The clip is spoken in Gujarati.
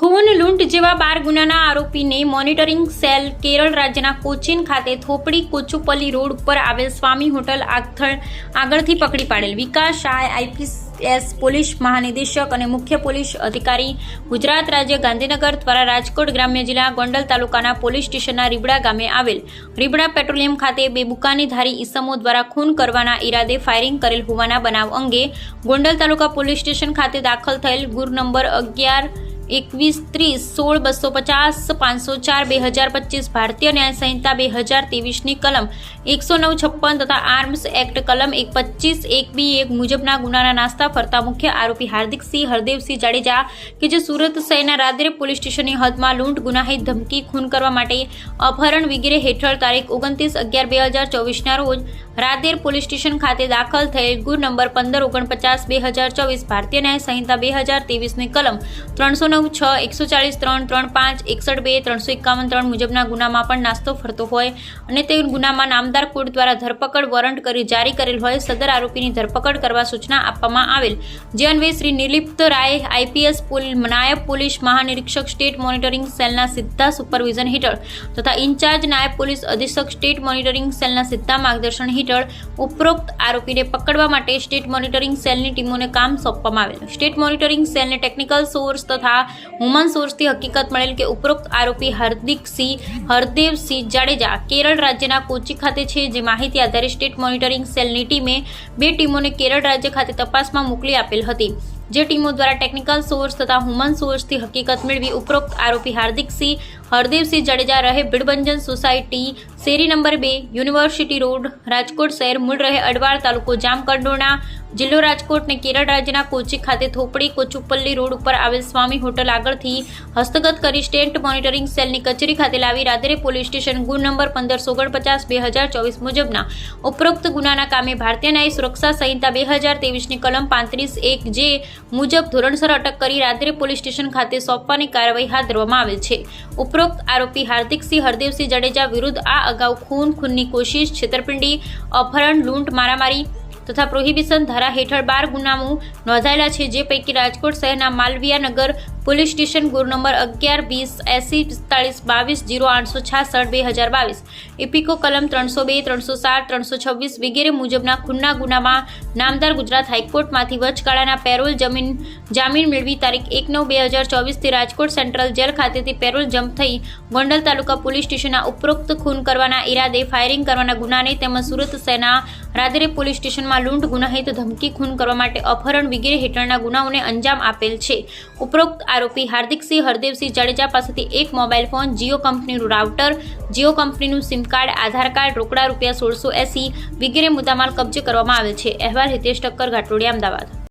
ખૂન લૂંટ જેવા બાર ગુનાના આરોપીને મોનિટરિંગ સેલ કેરળ રાજ્યના કોચીન ખાતે થોપડી કોચુપલ્લી રોડ ઉપર આવેલ સ્વામી હોટલ આગથળ આગળથી પકડી પાડેલ. વિકાસ શાહ, આઈપીએસ પોલીસ મહાનિદેશક અને મુખ્ય પોલીસ અધિકારી ગુજરાત રાજ્ય ગાંધીનગર દ્વારા રાજકોટ ગ્રામ્ય જિલ્લા ગોંડલ તાલુકાના પોલીસ સ્ટેશનના રીબડા ગામે આવેલ. રીબડા પેટ્રોલિયમ ખાતે બે બુકાનીધારી ઈસમો દ્વારા ખૂન કરવાના ઈરાદે ફાયરિંગ કરેલ હોવાના બનાવ અંગે ગોંડલ તાલુકા પોલીસ સ્ટેશન ખાતે દાખલ થયેલ ગુર નંબર અગિયાર એકવીસ ત્રીસ સોળ બસો પચાસ પાંચસો ચાર બે હજાર પચીસ ભારતીય ન્યાય સંહિતા બે હજાર ત્રેવીસની કલમ એકસો નવ છપ્પન તથા આર્મ્સ એક્ટ કલમ એક પચીસ એક બી એક મુજબના ગુનાના નાસ્તા ફરતા મુખ્ય આરોપી હાર્દિકસિંહ હરદેવસિંહ જાડેજા કે જે સુરત શહેરના રાદરે પોલીસ સ્ટેશનની હદમાં લૂંટ, ગુનાહિત ધમકી, ખૂન કરવા માટે અપહરણ વગેરે હેઠળ તારીખ ઓગણત્રીસ અગિયાર બે હજાર ચોવીસના રોજ રાદેર પોલીસ સ્ટેશન ખાતે દાખલ થયેલ ગુર નંબર પંદર ઓગણપચાસ બે હજાર ચોવીસ ભારતીય ન્યાય સંહિતા બે હજાર ત્રેવીસની કલમ ત્રણસો નવ છ, એકસો ચાલીસ ત્રણ ત્રણ, પાંચ, એકસઠ, બે, ત્રણસો એકાવન, ત્રણ મુજબના ગુનામાં પણ નાસ્તો ફરતો હોય અને તે ગુનામાં નામદાર કોર્ટ દ્વારા ધરપકડ વોરંટ કરી જારી કરેલ હોય સદર આરોપીની ધરપકડ કરવા સૂચના આપવામાં આવેલ. જે અન્વયે શ્રી નિલિપ્ત રાય, આઈપીએસ નાયબ પોલીસ મહાનિરીક્ષક, સ્ટેટ મોનિટરિંગ સેલના સીધા સુપરવિઝન હેઠળ તથા ઇન્ચાર્જ નાયબ પોલીસ અધિક્ષક, સ્ટેટ મોનિટરિંગ સેલના સીધા માર્ગદર્શન હેઠળ ઉપરોક્ત આરોપીને પકડવા માટે સ્ટેટ મોનિટરિંગ સેલની ટીમોને કામ સોંપવામાં આવેલ. સ્ટેટ મોનિટરિંગ સેલને ટેકનિકલ સોર્સ તથા હુમન સોર્સથી હકીકત મળેલ કે ઉપરોક્ત આરોપી હાર્દિકસિંહ હરદેવસિંહ જાડેજા કેરળ રાજ્યના કોચી ખાતે છે. જે માહિતી આધારે સ્ટેટ મોનિટરિંગ સેલની ટીમે બે ટીમોને કેરળ રાજ્ય ખાતે તપાસમાં મોકલી આપેલ હતી. જે ટીમો દ્વારા ટેકનિકલ સોર્સ તથા હુમન સોર્સથી હકીકત મેળવી ઉપરોક્ત આરોપી હાર્દિકસિંહ હરદેવસિંહ જાડેજા રહે ભીડભંજન સોસાયટી, શેરી નંબર બે, યુનિવર્સિટી રોડ, રાજકોટ શહેર, મૂળ રહે અડવાળ તાલુકો જામકંડોરણા જિલ્લો રાજકોટ ને કેરળ રાજ્યના કોચી ખાતે થોપડી કોચુપલ્લી રોડ ઉપર આવેલ સ્વામી હોટલ આગળથી હસ્તગત કરી સ્ટેન્ટ મોનિટરિંગ સેલની કચેરી ખાતે લાવી રાદરે પોલીસ સ્ટેશન ગુણ નંબર પંદરસો ઓગણપચાસ બે હજાર ચોવીસ મુજબના ઉપરોક્ત ગુનાના કામે ભારતીય ન્યાય સુરક્ષા સંહિતા બે હજાર તેવીસની કલમ પાંત્રીસ એક જે મુજબ ધોરણસર અટક કરી રાદરે પોલીસ સ્ટેશન ખાતે સોંપવાની કાર્યવાહી હાથ ધરવામાં આવેલ છે. ઉપરોક્ત આરોપી હાર્દિકસિંહ હરદેવસિંહ જાડેજા વિરુદ્ધ આ અગાઉ ખૂન, ખૂનની કોશિશ, છેતરપિંડી, અપહરણ, લૂંટ, મારામારી તથા પ્રોહિબિશન ધારા હેઠળ બાર ગુનામો નોંધાયેલા છે જે પૈકી રાજકોટ શહેરના માલવિયા નગર પોલીસ સ્ટેશન ગુર નંબર અગિયાર, વીસ, એસી, પિસ્તાળીસ, બાવીસ, જીરો આઠસો છાસઠ, બે હજાર બાવીસ. ઇપિકો કલમ ત્રણસો બે, ત્રણસો સાત, ત્રણસો છવ્વીસ વગેરે મુજબના ખૂનના ગુનામાં નામદાર ગુજરાત હાઈકોર્ટમાંથી વચગાળાના પેરોલ જમીન જામીન મેળવી તારીખ એક નવ બે હજાર ચોવીસથી રાજકોટ સેન્ટ્રલ જેલ ખાતેથી પેરોલ જમ્પ થઈ ગોંડલ તાલુકા પોલીસ સ્ટેશનના ઉપરોક્ત ખૂન કરવાના ઈરાદે ફાયરિંગ કરવાના ગુનાને તેમજ સુરત સેના રાદરે પોલીસ સ્ટેશનમાં લૂંટ ગુનાહિત ધમકી ખૂન કરવા માટે અપહરણ વગેરે હેઠળના ગુનાઓને અંજામ આપેલ છે. ઉપરોક્ત આરોપી હાર્દિકસિંહ હરદેવસિંહ જાડેજા પાસેથી એક મોબાઈલ ફોન, જીઓ કંપનીનું રાઉટર, જીઓ કંપનીનું સિમ કાર્ડ, આધાર કાર્ડ, રોકડા રૂપિયા સોળસો એસી વગેરે મુદ્દામાલ કબજે કરવામાં આવેલ છે. અહેવાલ હિતેશ ઠક્કર, ઘાટોડિયા, અમદાવાદ.